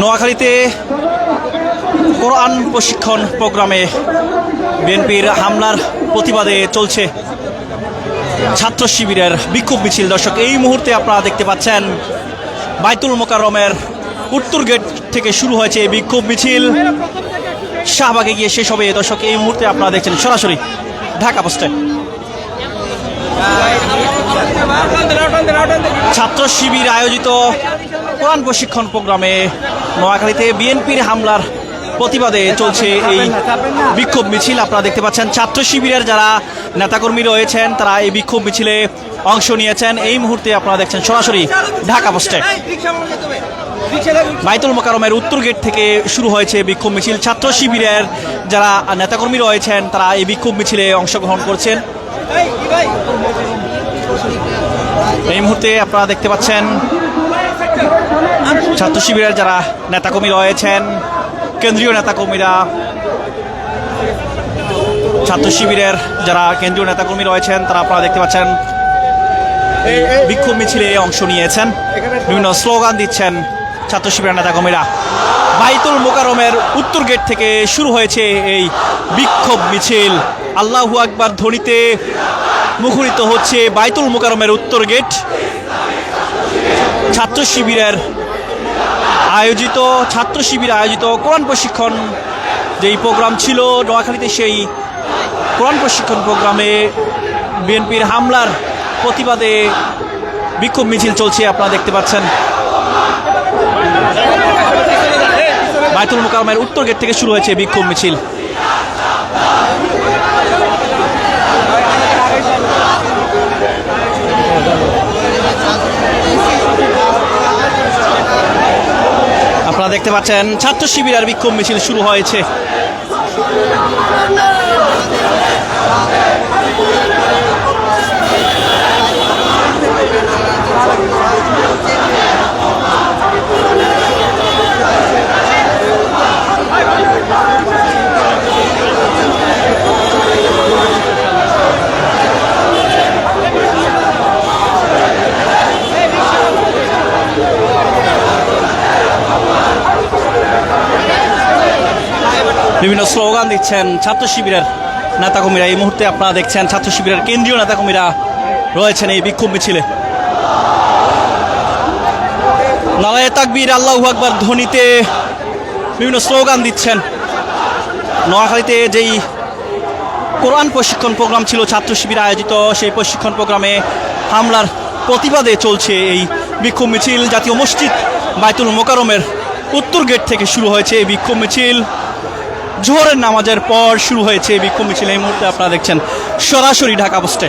নোয়াখালীতে কোরআন প্রশিক্ষণ প্রোগ্রামে বিএনপির হামলার প্রতিবাদে চলছে ছাত্র শিবিরের বিক্ষোভ মিছিল। দর্শক, এই মুহূর্তে আপনারা দেখতে পাচ্ছেন বাইতুল মোকাররমের উত্তর গেট থেকে শুরু হয়েছে এই বিক্ষোভ মিছিল। শাহবাগে গিয়ে শেষ হবে। দর্শক, এই মুহূর্তে আপনারা দেখছেন সরাসরি ঢাকা পোস্টে। ছাত্র শিবির আয়োজিত কোরআন প্রশিক্ষণ প্রোগ্রামে নোয়াখালীতে বিএনপির হামলার প্রতিবাদে চলছে এই বিক্ষোভ মিছিল। আপনারা দেখতে পাচ্ছেন ছাত্র শিবিরের যারা নেতাকর্মী রয়েছেন, তারা এই বিক্ষোভ মিছিলে অংশ নিয়েছেন। এই মুহূর্তে আপনারা দেখছেন সরাসরি ঢাকা পোস্টে। বাইতুল মোকারমের উত্তর গেট থেকে শুরু হয়েছে বিক্ষোভ মিছিল। ছাত্র শিবিরের যারা নেতাকর্মী রয়েছেন, তারা এই বিক্ষোভ মিছিলে অংশগ্রহণ করছেন। এই মুহূর্তে আপনারা দেখতে পাচ্ছেন ছাত্র শিবিরের যারা নেতাকর্মী রয়েছেন, কেন্দ্রীয় নেতাকর্মীরা, ছাত্র শিবিরের যারা কেন্দ্রীয় নেতাকর্মী রয়েছেন, তারা আপনারা দেখতে পাচ্ছেন, বিক্ষোভ মিছিলে অংশ নিয়েছেন। বিভিন্ন স্লোগান দিচ্ছেন ছাত্র শিবিরের নেতাকর্মীরা। বাইতুল মোকারমের উত্তর গেট থেকে শুরু হয়েছে এই বিক্ষোভ মিছিল। আল্লাহু আকবার ধ্বনিতে মুখরিত হচ্ছে বাইতুল মোকারমের উত্তর গেট। ছাত্র শিবিরের আয়োজিত, ছাত্র শিবির আয়োজিত কোরআন প্রশিক্ষণ যেই প্রোগ্রাম ছিল, নোয়াখালীতে সেই কোরআন প্রশিক্ষণ প্রোগ্রামে বিএনপির হামলার প্রতিবাদে বিক্ষোভ মিছিল চলছে, আপনারা দেখতে পাচ্ছেন। বাইতুল মোকারমের উত্তর গেট থেকে শুরু হয়েছে বিক্ষোভ মিছিল। আপনারা দেখতে পাচ্ছেন ছাত্র শিবির আর বিক্ষোভ মিছিল শুরু হয়েছে। বিভিন্ন স্লোগান দিচ্ছেন ছাত্র শিবিরের নেতাকর্মীরা। এই মুহূর্তে আপনারা দেখছেন ছাত্র শিবিরের কেন্দ্রীয় নেতাকর্মীরা রয়েছেন এই বিক্ষোভ মিছিলে। নারায় তাকবির, আল্লাহ আকবার ধ্বনিতে বিভিন্ন স্লোগান দিচ্ছেন। নোয়াখালীতে যেই কোরআন প্রশিক্ষণ প্রোগ্রাম ছিল, ছাত্র শিবির আয়োজিত, সেই প্রশিক্ষণ প্রোগ্রামে হামলার প্রতিবাদে চলছে এই বিক্ষোভ মিছিল। জাতীয় মসজিদ বাইতুল মোকারমের উত্তর গেট থেকে শুরু হয়েছে এই বিক্ষোভ মিছিল। জোহরের নামাজের পর শুরু হয়েছে বিক্ষোভ মিছিল। এই মুহূর্তে আপনারা দেখছেন সরাসরি ঢাকা পোস্টে।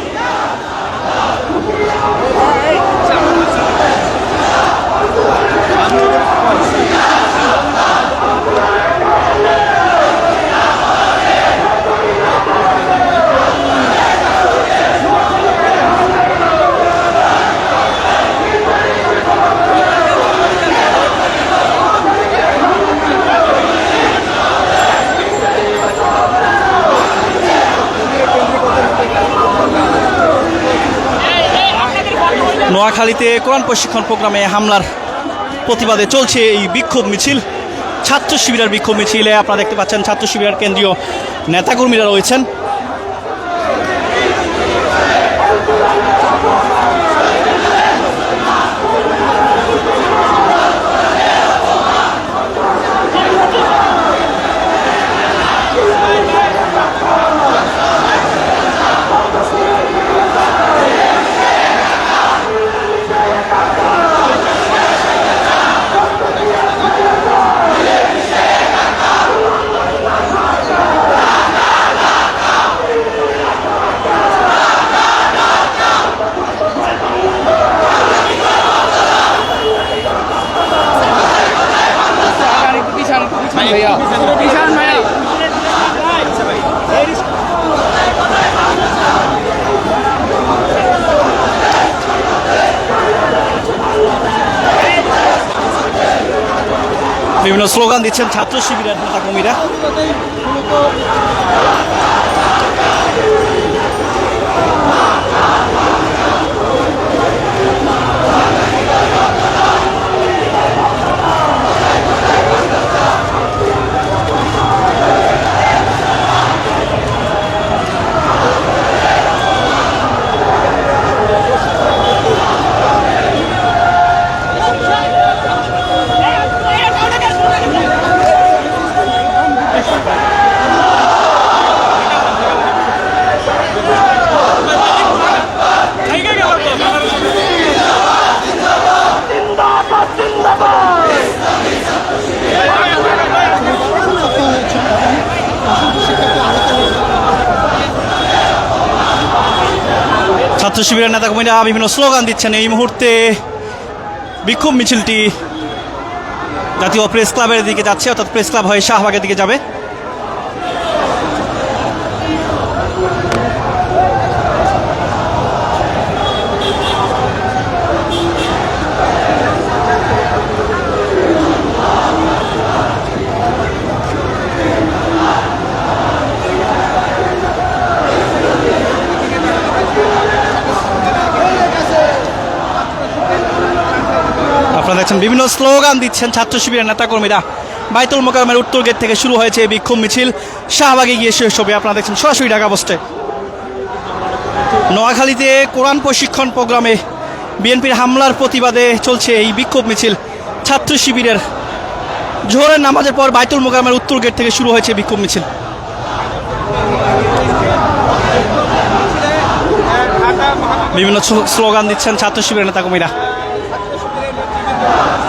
নোয়াখালীতে কোরআন প্রশিক্ষণ প্রোগ্রামে হামলার প্রতিবাদে চলছে এই বিক্ষোভ মিছিল। ছাত্র শিবিরের বিক্ষোভ মিছিলে আপনারা দেখতে পাচ্ছেন, ছাত্র শিবিরের কেন্দ্রীয় নেতাকর্মীরা রয়েছেন। স্লোগান দিচ্ছেন ছাত্র শিবিরের নেতাকর্মীরা। ছাত্র শিবিরের নেতা কর্মীরা বিভিন্ন স্লোগান দিচ্ছেন এই মুহূর্তে। বিক্ষোভ মিছিলটি জাতীয় প্রেস ক্লাবের দিকে যাচ্ছে, অর্থাৎ প্রেস ক্লাব হয়ে শাহবাগের দিকে যাবে। আপনারা বিভিন্ন স্লোগান দিচ্ছেন ছাত্র শিবিরের নেতাকর্মীরা। বাইতুল মোকারমের উত্তর গেট থেকে শুরু হয়েছে এই বিক্ষোভ মিছিল। শাহবাগে গিয়ে শেষ হবে। আপনারা দেখছেন সরাসরি ঢাকা বস্টে নোয়াখালীতে কোরআন প্রশিক্ষণ প্রোগ্রামে বিএনপির হামলার প্রতিবাদে চলছে এই বিক্ষোভ মিছিল। ছাত্র শিবিরের জোহরের নামাজের পর বাইতুল মোকারমের উত্তর গেট থেকে শুরু হয়েছে বিক্ষোভ মিছিল। বিভিন্ন স্লোগান দিচ্ছেন ছাত্র শিবিরের নেতাকর্মীরা। Stop.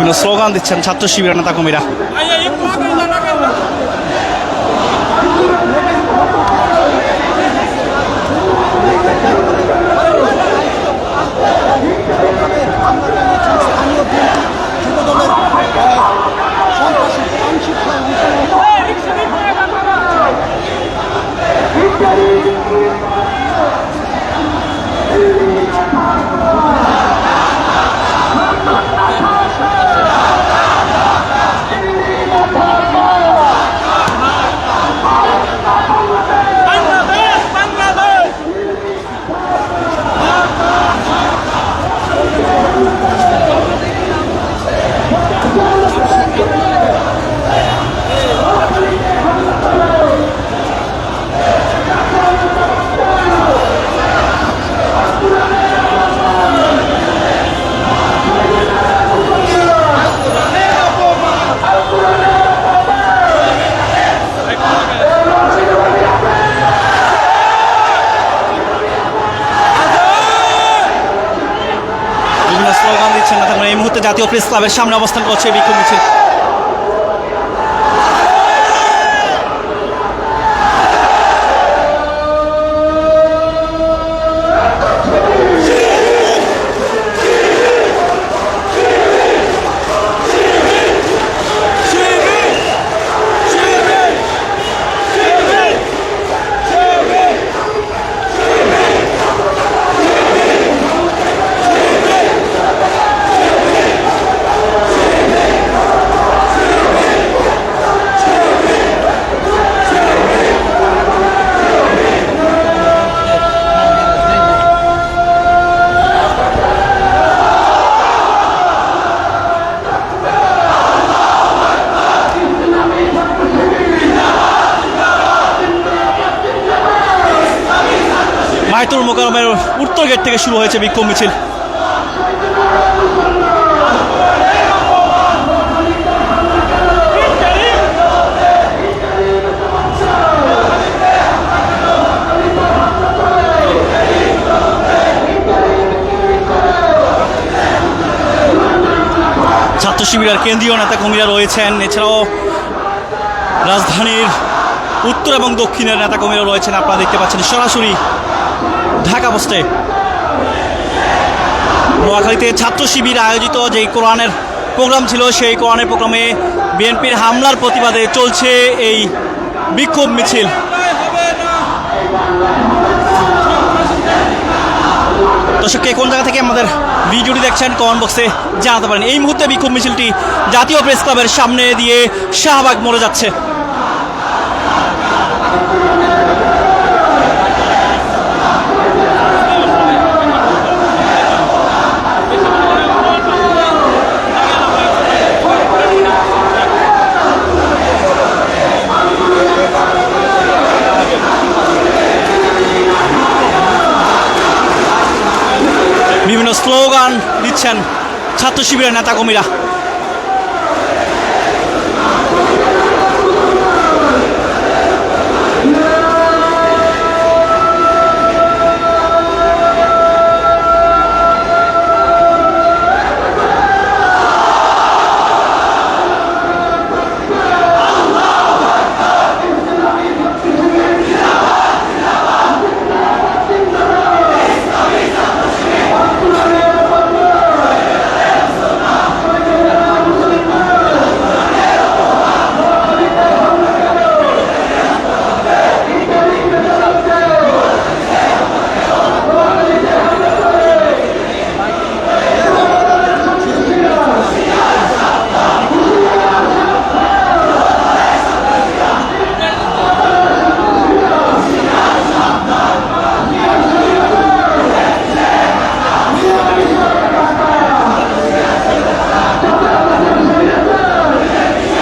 বিভিন্ন স্লোগান দিচ্ছেন ছাত্র শিবিরের নেতাকর্মীরা বিভিন্ন স্লোগান দিচ্ছেন নেতাকর্মীরা এই মুহূর্তে জাতীয় প্রেস ক্লাবের সামনে অবস্থান করছে বিক্ষোভ মিছিল। উত্তর গেট থেকে শুরু হয়েছে বিক্ষোভ মিছিল। ছাত্র শিবিরের কেন্দ্রীয় নেতা কর্মীরা রয়েছেন। এছাড়াও রাজধানীর উত্তর এবং দক্ষিণের নেতাকর্মীরা রয়েছেন। আপনারা দেখতে পাচ্ছেন সরাসরি ঢাকা পোস্টে। নোয়াখালীতে ছাত্র শিবির আয়োজিত যে কোরআনের প্রোগ্রাম ছিল, সেই কোরআনের প্রোগ্রামে বিএনপির হামলার প্রতিবাদে চলছে এই বিক্ষোভ মিছিল। দর্শক, কে কোন জায়গা থেকে আমাদের ভিডিওটি দেখছেন কমেন্ট বক্সে জানাতে পারেন। এই মুহূর্তে বিক্ষোভ মিছিলটি জাতীয় প্রেস ক্লাবের সামনে দিয়ে শাহবাগ মরে যাচ্ছে। দিচ্ছেন ছাত্র শিবিরের নেতাকর্মীরা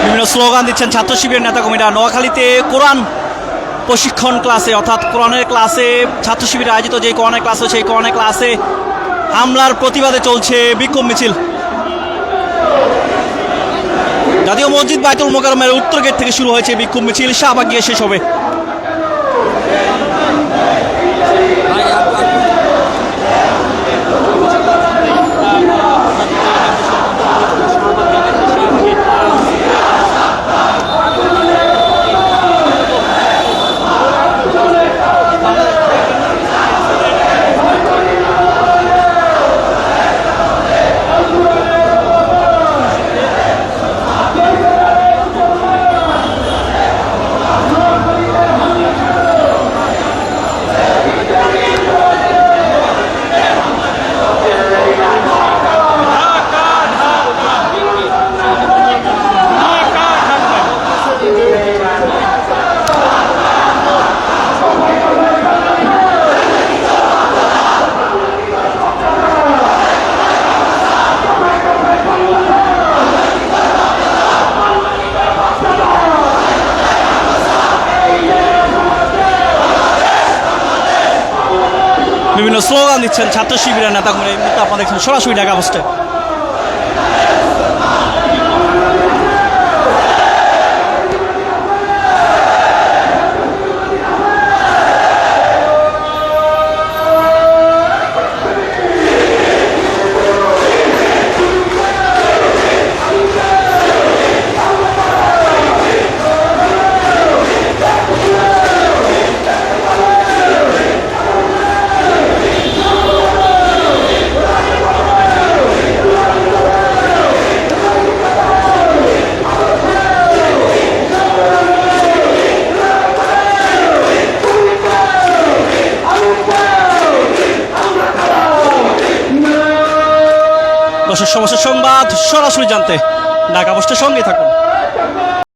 বিভিন্ন স্লোগান দিচ্ছেন ছাত্র শিবিরের নেতা নেতাকর্মীরা। নোয়াখালীতে কোরআন প্রশিক্ষণ ক্লাসে, অর্থাৎ কোরআনের ক্লাসে ছাত্র শিবির আয়োজিত যে কোরআনের ক্লাস সেই কোরআনের ক্লাসে হামলার প্রতিবাদে চলছে বিক্ষোভ মিছিল। জাতীয় মসজিদ বাইতুল মোকারমের উত্তর গেট থেকে শুরু হয়েছে বিক্ষোভ মিছিল, শাহবাগ গিয়ে শেষ হবে। বিভিন্ন স্লোগান দিচ্ছেন ছাত্র শিবিরের নেতাগুলো এই মুহূর্তে আপনারা দেখছেন সরাসরি ঢাকা পোস্টে। সরাসরি জানতে ঢাকা পোস্টের সঙ্গে থাকুন।